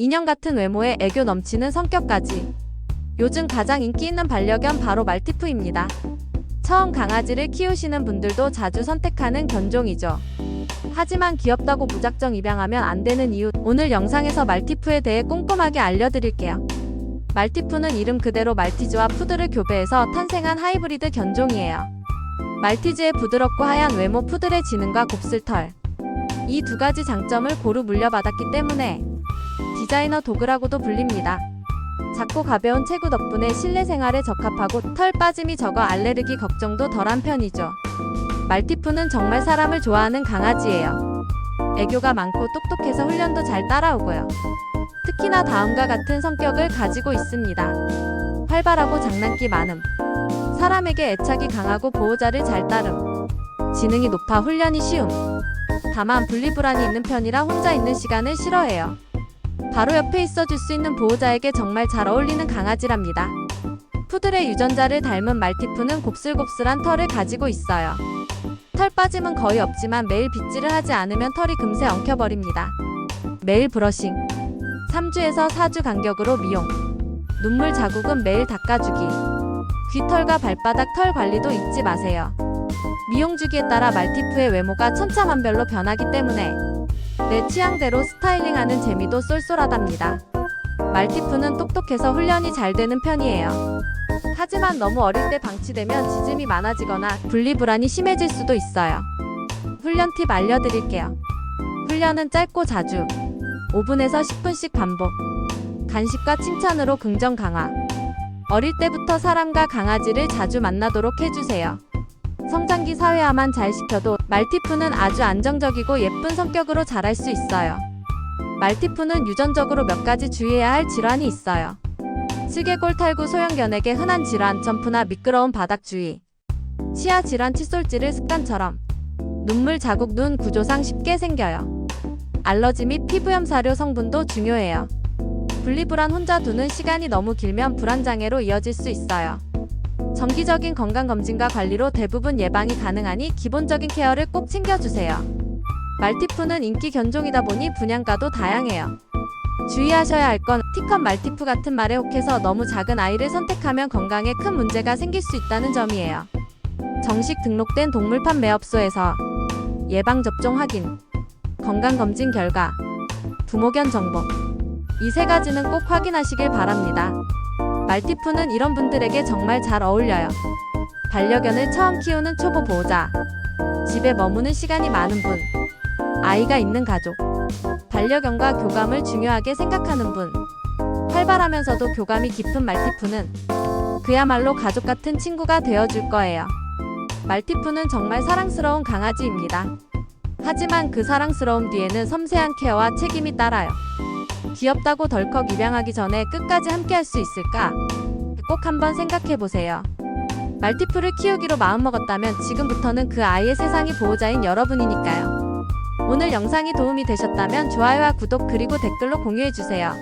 인형 같은 외모에 애교 넘치는 성격까지. 요즘 가장 인기 있는 반려견 바로 말티푸입니다. 처음 강아지를 키우시는 분들도 자주 선택하는 견종이죠. 하지만 귀엽다고 무작정 입양하면 안 되는 이유, 오늘 영상에서 말티푸에 대해 꼼꼼하게 알려드릴게요. 말티푸는 이름 그대로 말티즈와 푸드를 교배해서 탄생한 하이브리드 견종이에요. 말티즈의 부드럽고 하얀 외모 푸들의 지능과 곱슬 털. 이 두 가지 장점을 고루 물려받았기 때문에 디자이너 도그라고도 불립니다. 작고 가벼운 체구 덕분에 실내 생활에 적합하고 털 빠짐이 적어 알레르기 걱정도 덜한 편이죠. 말티푸는 정말 사람을 좋아하는 강아지예요. 애교가 많고 똑똑해서 훈련도 잘 따라오고요. 특히나 다음과 같은 성격을 가지고 있습니다. 활발하고 장난기 많음. 사람에게 애착이 강하고 보호자를 잘 따름. 지능이 높아 훈련이 쉬움. 다만 분리불안이 있는 편이라 혼자 있는 시간을 싫어해요. 바로 옆에 있어줄 수 있는 보호자에게 정말 잘 어울리는 강아지랍니다. 푸들의 유전자를 닮은 말티푸는 곱슬곱슬한 털을 가지고 있어요. 털 빠짐은 거의 없지만 매일 빗질을 하지 않으면 털이 금세 엉켜버립니다. 매일 브러싱. 3주에서 4주 간격으로 미용. 눈물 자국은 매일 닦아주기. 귀털과 발바닥 털 관리도 잊지 마세요. 미용 주기에 따라 말티푸의 외모가 천차만별로 변하기 때문에 내 취향대로 스타일링하는 재미도 쏠쏠하답니다. 말티푸는 똑똑해서 훈련이 잘 되는 편이에요. 하지만 너무 어릴 때 방치되면 짖음이 많아지거나 분리불안이 심해질 수도 있어요. 훈련 팁 알려드릴게요. 훈련은 짧고 자주 5분에서 10분씩 반복. 간식과 칭찬으로 긍정 강화. 어릴 때부터 사람과 강아지를 자주 만나도록 해주세요. 성장기 사회화만 잘 시켜도 말티푸는 아주 안정적이고 예쁜 성격으로 자랄 수 있어요. 말티푸는 유전적으로 몇 가지 주의해야 할 질환이 있어요. 슬개골 탈구 소형견에게 흔한 질환 점프나 미끄러운 바닥 주의. 치아 질환 칫솔질을 습관처럼. 눈물 자국 눈 구조상 쉽게 생겨요. 알러지 및 피부염 사료 성분도 중요해요. 분리불안 혼자 두는 시간이 너무 길면 불안장애로 이어질 수 있어요. 정기적인 건강검진과 관리로 대부분 예방이 가능하니 기본적인 케어를 꼭 챙겨주세요. 말티푸는 인기 견종이다 보니 분양가도 다양해요. 주의하셔야 할 건 티컷 말티푸 같은 말에 혹해서 너무 작은 아이를 선택하면 건강에 큰 문제가 생길 수 있다는 점이에요. 정식 등록된 동물 판매업소에서 예방접종 확인, 건강검진 결과, 부모견 정보 이 세 가지는 꼭 확인하시길 바랍니다. 말티푸는 이런 분들에게 정말 잘 어울려요. 반려견을 처음 키우는 초보 보호자, 집에 머무는 시간이 많은 분, 아이가 있는 가족, 반려견과 교감을 중요하게 생각하는 분, 활발하면서도 교감이 깊은 말티푸는 그야말로 가족 같은 친구가 되어줄 거예요. 말티푸는 정말 사랑스러운 강아지입니다. 하지만 그 사랑스러움 뒤에는 섬세한 케어와 책임이 따라요. 귀엽다고 덜컥 입양하기 전에 끝까지 함께 할 수 있을까? 꼭 한번 생각해 보세요. 말티푸를 키우기로 마음먹었다면 지금부터는 그 아이의 세상이 보호자인 여러분이니까요. 오늘 영상이 도움이 되셨다면 좋아요와 구독 그리고 댓글로 공유해 주세요.